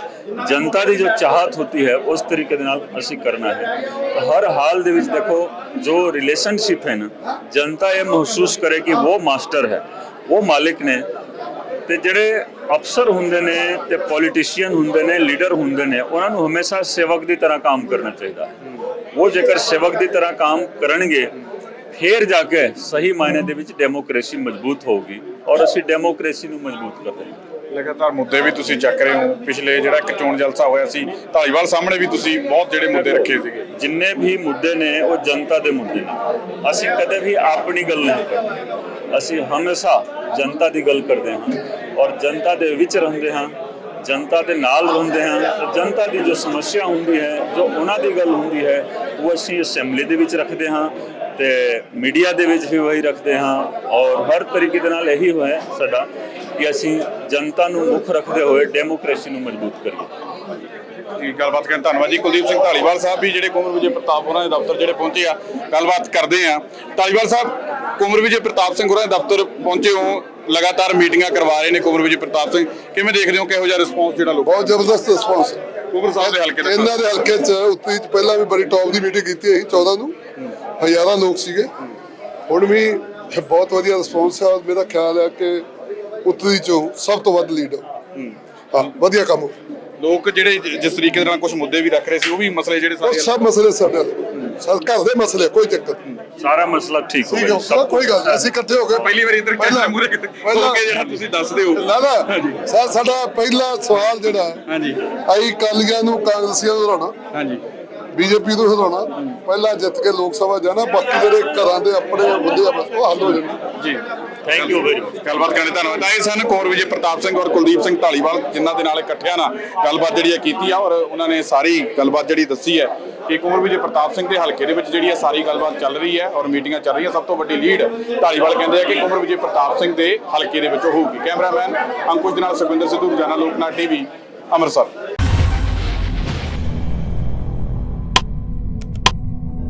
ਜਨਤਾ ਦੀ ਜੋ ਚਾਹਤ ਹੁੰਦੀ ਹੈ, ਉਸ ਤਰੀਕੇ ਦੇ ਨਾਲ ਅਸੀਂ ਕਰਨਾ ਹੈ। ਹਰ ਹਾਲ ਦੇ ਵਿੱਚ ਦੇਖੋ, ਜੋ ਰਿਲੇਸ਼ਨਸ਼ਿਪ ਹੈ ਨਾ, ਜਨਤਾ ਇਹ ਮਹਿਸੂਸ ਕਰੇ ਕਿ ਉਹ ਮਾਸਟਰ ਹੈ। ਉਹ ਮਾਲਿਕ ਨੇ ਤੇ ਜਿਹੜੇ ਅਫਸਰ ਹੁੰਦੇ ਨੇ ਤੇ ਪੋਲੀਟੀਸ਼ੀਅਨ ਹੁੰਦੇ ਨੇ ਲੀਡਰ ਹੁੰਦੇ ਨੇ ਉਹਨਾਂ ਨੂੰ ਹਮੇਸ਼ਾ ਸੇਵਕ ਦੀ ਤਰ੍ਹਾਂ ਕੰਮ ਕਰਨਾ ਚਾਹੀਦਾ। ਹੈ ਉਹ ਜੇਕਰ ਸੇਵਕ ਦੀ ਤਰ੍ਹਾਂ ਕੰਮ ਕਰਨਗੇ ਫੇਰ ਜਾ ਕੇ ਸਹੀ ਮਾਇਨੇ ਦੇ ਵਿੱਚ ਡੈਮੋਕ੍ਰੇਸੀ ਮਜ਼ਬੂਤ ਹੋਊਗੀ ਔਰ ਅਸੀਂ ਡੈਮੋਕ੍ਰੇਸੀ ਨੂੰ ਮਜ਼ਬੂਤ ਕਰ ਰਹੇ ਹਾਂ। ਲਗਾਤਾਰ ਮੁੱਦੇ ਵੀ ਤੁਸੀਂ ਚੱਕ ਰਹੇ ਹੋ। ਪਿਛਲੇ ਜਿਹੜਾ ਇੱਕ ਚੋਣ ਜਲਸਾ ਹੋਇਆ ਸੀ ਢਾਈਵਾਲ ਸਾਹਮਣੇ ਵੀ ਤੁਸੀਂ ਬਹੁਤ ਜਿਹੜੇ ਮੁੱਦੇ ਰੱਖੇ ਸੀਗੇ। ਜਿੰਨੇ ਵੀ ਮੁੱਦੇ ਨੇ ਉਹ ਜਨਤਾ ਦੇ ਮੁੱਦੇ ਨੇ। ਅਸੀਂ ਕਦੇ ਵੀ ਆਪਣੀ ਗੱਲ ਨਹੀਂ ਕਰਦੇ। ਅਸੀਂ ਹਮੇਸ਼ਾ ਜਨਤਾ ਦੀ ਗੱਲ ਕਰਦੇ ਹਾਂ ਔਰ ਜਨਤਾ ਦੇ ਵਿੱਚ ਰਹਿੰਦੇ ਹਾਂ, ਜਨਤਾ ਦੇ ਨਾਲ ਰਹਿੰਦੇ ਹਾਂ, ਤੇ ਜਨਤਾ ਦੀ ਜੋ ਸਮੱਸਿਆ ਹੁੰਦੀ ਹੈ, ਜੋ ਉਹਨਾਂ ਦੀ ਗੱਲ ਹੁੰਦੀ ਹੈ, ਉਹ ਅਸੀਂ ਅਸੈਂਬਲੀ ਦੇ ਵਿੱਚ ਰੱਖਦੇ ਹਾਂ ਤੇ ਮੀਡੀਆ ਦੇ ਵਿੱਚ ਵੀ ਵਹੀ ਰੱਖਦੇ ਹਾਂ ਔਰ ਹਰ ਤਰੀਕੇ ਦੇ ਨਾਲ ਇਹੀ ਹੋਇਆ ਸਾਡਾ ਕਿ ਅਸੀਂ ਜਨਤਾ ਨੂੰ ਮੁੱਖ ਰੱਖਦੇ ਹੋਏ ਡੈਮੋਕ੍ਰੇਸੀ ਨੂੰ ਮਜ਼ਬੂਤ ਕਰੀਏ। ਜੀ ਗੱਲਬਾਤ ਕਰਨ ਧੰਨਵਾਦ ਜੀ। ਕੁਲਦੀਪ ਸਿੰਘ ਢਾਲੀਵਾਲ ਸਾਹਿਬ ਵੀ ਜਿਹੜੇ ਕੁਮਰ ਵਿਜੇ ਪ੍ਰਤਾਪ ਹੋਰਾਂ ਦੇ ਦਫ਼ਤਰ ਜਿਹੜੇ ਪਹੁੰਚੇ ਆ ਗੱਲਬਾਤ ਕਰਦੇ ਆ। ਢਾਲੀਵਾਲ ਸਾਹਿਬ ਕੁਮਰ ਵਿਜੇ ਪ੍ਰਤਾਪ ਸਿੰਘ ਹੋਰਾਂ ਦੇ ਦਫ਼ਤਰ ਪਹੁੰਚੇ ਹੋ ਲਗਾਤਾਰ ਮੀਟਿੰਗਾਂ ਕਰਵਾ ਰਹੇ ਨੇ ਕੁਮਰ ਵਿਜੇ ਪ੍ਰਤਾਪ ਸਿੰਘ। ਕਿਵੇਂ ਦੇਖਦੇ ਹੋ ਕਿਹੋ ਜਿਹਾ ਰਿਸਪੌਂਸ ਜਿਹੜਾ ਲੋਕਾਂ ਬਹੁਤ ਜ਼ਬਰਦਸਤ ਰਿਸਪੌਂਸ ਕੁਮਰ ਸਾਹਿਬ ਦੇ ਹਲਕੇ ਦਾ ਇਹਨਾਂ ਦੇ ਹਲਕੇ 'ਚ ਉੱਤਰੀ 'ਚ ਪਹਿਲਾਂ ਵੀ ਬੜੀ ਟੌਪ ਦੀ ਮੀਟਿੰਗ ਕੀਤੀ ਅਸੀਂ 14 ਨੂੰ। ਹਜ਼ਾਰਾਂ ਲੋਕ ਸੀਗੇ। ਹੁਣ ਵੀ ਬਹੁਤ ਵਧੀਆ ਰਿਸਪੌਂਸ ਹੈ ਮੇਰਾ ਖਿਆਲ ਹੈ ਕਿ ਉੱਤਰੀ ਚੋਂ ਸਭ ਤੋਂ ਵੱਧ ਲੀਡ ਹਾਂ ਵਧੀਆ ਕੰਮ ਹੋ। ਲੋਕ ਜਿਹੜੇ ਜਿਸ ਤਰੀਕੇ ਦੇ ਨਾਲ ਕੁਝ ਮੁੱਦੇ ਵੀ ਰੱਖ ਰਹੇ ਸੀ ਉਹ ਵੀ ਮਸਲੇ ਜਿਹੜੇ ਸਾਰੇ ਸਭ ਮਸਲੇ ਸਾਡੇ। ਸਭ ਘਰ ਦੇ ਮਸਲੇ ਕੋਈ ਚੱਕਰ ਨਹੀਂ। ਸਾਰਾ ਮਸਲਾ ਠੀਕ ਹੈ ਸਭ ਕੋਈ ਗੱਲ ਨਹੀਂ ਅਸੀਂ ਇਕੱਠੇ ਹੋ ਕੇ ਪਹਿਲੀ ਵਾਰੀ ਇੱਧਰ ਪਹਿਲਾਂ- ਕੈਮਰਾ ਮੂਰੇ ਹੋ ਕੇ ਜਿਹੜਾ ਤੁਸੀਂ ਦੱਸਦੇ ਹੋ। ਨਾ ਨਾ ਸਾ- ਸਾਡਾ ਪਹਿਲਾ ਸਵਾਲ ਜਿਹੜਾ ਹਾਂਜੀ। ਆਈ ਕਾਲੀਆਂ ਨੂੰ ਕਾਂਗਰਸੀਆਂ ਨੂੰ ਹਰਾਉਣਾ ਹਾਂਜੀ। ਬੀਜੇਪੀ ਨੂੰ ਹਰਾਉਣਾ ਪਹਿਲਾਂ ਜਿੱਤ ਕੇ ਲੋਕ ਸਭਾ ਜਾਣਾ ਬਾਕੀ ਜਿਹੜੇ ਘਰਾਂ ਦੇ ਆਪਣੇ ਮੁੱਦੇ ਆ ਬਸ ਉਹ ਹੱਲ ਹੋ ਜਾਣਗੇ ਜੀ। ਥੈਂਕ ਯੂ ਵੈਰੀ ਮਚ ਗੱਲਬਾਤ ਕਰਨ ਲਈ ਧੰਨਵਾਦ। ਤਾਂ ਇਹ ਸਨ ਕੌਰ ਵਿਜੇ ਪ੍ਰਤਾਪ ਸਿੰਘ ਔਰ ਕੁਲਦੀਪ ਸਿੰਘ ਢਾਲੀਵਾਲ ਜਿਨ੍ਹਾਂ ਦੇ ਨਾਲ ਇਕੱਠਿਆਂ ਨਾਲ ਗੱਲਬਾਤ ਜਿਹੜੀ ਹੈ ਕੀਤੀ ਆ ਔਰ ਉਹਨਾਂ ਨੇ ਸਾਰੀ ਗੱਲਬਾਤ ਜਿਹੜੀ ਦੱਸੀ ਹੈ ਕਿ ਕੁੰਵਰ ਵਿਜੇ ਪ੍ਰਤਾਪ ਸਿੰਘ ਦੇ ਹਲਕੇ ਦੇ ਵਿੱਚ ਜਿਹੜੀ ਹੈ ਸਾਰੀ ਗੱਲਬਾਤ ਚੱਲ ਰਹੀ ਹੈ ਔਰ ਮੀਟਿੰਗਾਂ ਚੱਲ ਰਹੀਆਂ। ਸਭ ਤੋਂ ਵੱਡੀ ਲੀਡ ਢਾਲੀਵਾਲ ਕਹਿੰਦੇ ਆ ਕਿ ਕੁੰਵਰ ਵਿਜੇ ਪ੍ਰਤਾਪ ਸਿੰਘ ਦੇ ਹਲਕੇ ਦੇ ਵਿੱਚ ਹੋਊਗੀ। ਕੈਮਰਾਮੈਨ ਅੰਕੁਸ਼ ਦੇ ਨਾਲ ਸੁਖਵਿੰਦਰ ਸਿੱਧੂ, ਰੋਜ਼ਾਨਾ ਲੋਕਨਾਥ ਟੀਵੀ, ਅੰਮ੍ਰਿਤਸਰ।